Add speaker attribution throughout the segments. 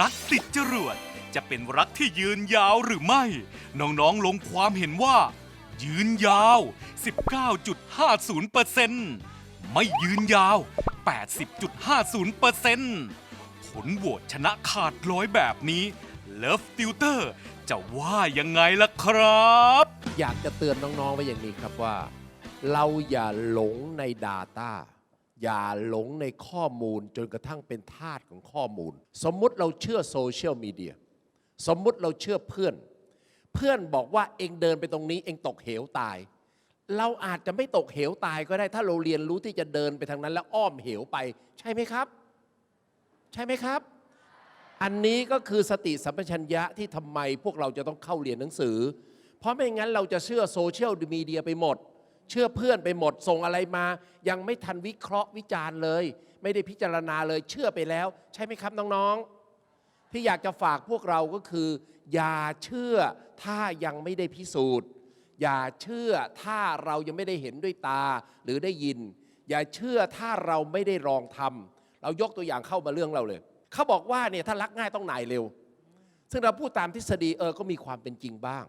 Speaker 1: รักติดจรวดจะเป็นรักที่ยืนยาวหรือไม่ น้องๆลงความเห็นว่า ยืนยาว 19.50%ไม่ยืนยาว 80.50%ผลโหวตชนะขาดร้อยแบบนี้เลิฟติวเตอร์จะว่ายังไงล่ะครับ
Speaker 2: อยากจะเตือนน้อง ๆ ไว้อย่างนี้ครับว่า เราอย่าหลงใน Data อย่าหลงในข้อมูลจนกระทั่งเป็นทาสของข้อมูล สมมุติเราเชื่อโซเชียลมีเดียสมมุติเราเชื่อเพื่อน เพื่อนบอกว่าเองเดินไปตรงนี้ เองตกเหวตาย เราอาจจะไม่ตกเหวตายก็ได้ ถ้าเราเรียนรู้ที่จะเดินไปทางนั้น แล้วอ้อมเหวไป ใช่ไหมครับ ใช่ไหมครับ อันนี้ก็คือสติสัมปชัญญะที่ทำไมพวกเราจะต้องเข้าเรียนหนังสือ เพราะไม่งั้นเราจะเชื่อโซเชียลมีเดียไปหมด เชื่อเพื่อนไปหมดส่งอะไรมา ยังไม่ทันวิเคราะห์วิจารณ์เลย ไม่ได้พิจารณาเลยเชื่อไปแล้ว ใช่ไหมครับน้องๆ ที่อยากจะฝากพวกเราก็คือ อย่าเชื่อถ้ายังไม่ได้พิสูจน์ อย่าเชื่อถ้าเรายังไม่ได้เห็นด้วยตาหรือได้ยิน อย่าเชื่อถ้าเราไม่ได้ลองทำเรายกตัวอย่างเข้ามาเรื่องเราเลย เขาบอกว่าเนี่ยถ้ารักง่ายต้องหน่ายเร็ว ซึ่งเราพูดตามทฤษฎีเออก็มีความเป็นจริงบ้าง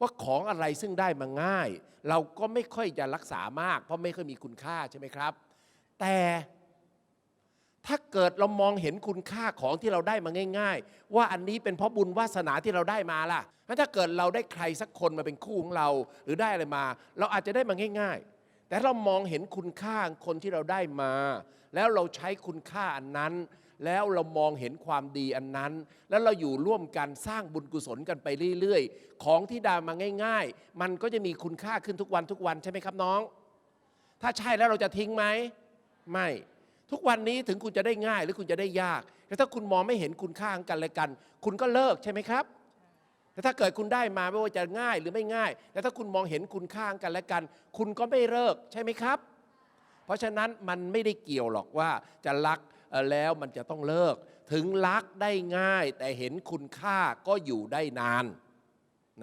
Speaker 2: ว่าของอะไรซึ่งได้มาง่าย เราก็ไม่ค่อยจะรักษามาก เพราะไม่ค่อยมีคุณค่าใช่ไหมครับ แต่ถ้าเกิดเรามองเห็นคุณค่าของที่เราได้มาง่าย ๆ ว่าอันนี้เป็นเพราะบุญวาสนาที่เราได้มาล่ะถ้าเกิดเราได้ใครสักคนมาเป็นคู่ของเรา หรือได้อะไรมา เราอาจจะได้มาง่าย ๆ แต่เรามองเห็นคุณค่าของคนที่เราได้มา แล้วเราใช้คุณค่าอันนั้น แล้วเรามองเห็นความดีอันนั้น แล้วเราอยู่ร่วมกันสร้างบุญกุศลกันไปเรื่อยๆ ของที่ได้มาง่าย ๆ มันก็จะมีคุณค่าขึ้นทุกวันทุกวันใช่ไหมครับน้อง ถ้าใช่แล้วเราจะทิ้งไหมไม่ทุกวันนี้ถึงคุณจะได้ง่ายหรือคุณจะได้ยากแต่ถ้าคุณมองไม่เห็นคุณค่างกันและกัน คุณก็เลิกใช่ไหมครับแต่ถ้าเกิดคุณได้มาไม่ว่าจะง่ายหรือไม่ง่ายแต่ถ้าคุณมองเห็นคุณค่างกันและกัน คุณก็ไม่เลิกใช่ไหมครับ เพราะฉะนั้นมันไม่ได้เกี่ยวหรอกว่าจะรัก แล้วมันจะต้องเลิก ถึงรักได้ง่าย แต่เห็นคุณค่าก็อยู่ได้นาน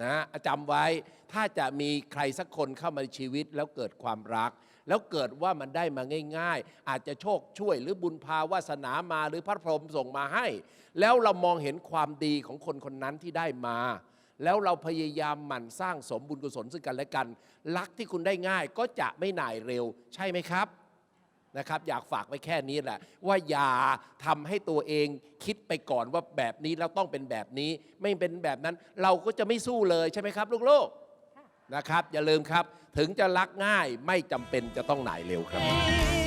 Speaker 2: นะจำไว้ถ้าจะมีใครสักคนเข้ามาในชีวิตแล้วเกิดความรัก แล้วเกิดว่ามันได้มาง่าย ๆ อาจจะโชคช่วยหรือบุญพาวาสนามาหรือพระพรหมส่งมาให้ แล้วเรามองเห็นความดีของคนคนนั้นที่ได้มา แล้วเราพยายามหมั่นสร้างสมบุญกุศลซึ่งกันและกัน รักที่คุณได้ง่ายก็จะไม่หน่ายเร็วใช่ไหมครับ นะครับอยากฝากไว้แค่นี้แหละ ว่าอย่าทำให้ตัวเองคิดไปก่อนว่าแบบนี้แล้วต้องเป็นแบบนี้ ไม่เป็นแบบนั้น เราก็จะไม่สู้เลยใช่ไหมครับ ลูกๆนะครับ อย่าลืมครับ ถึงจะรักง่ายไม่จำเป็นจะต้องหน่ายเร็วครับ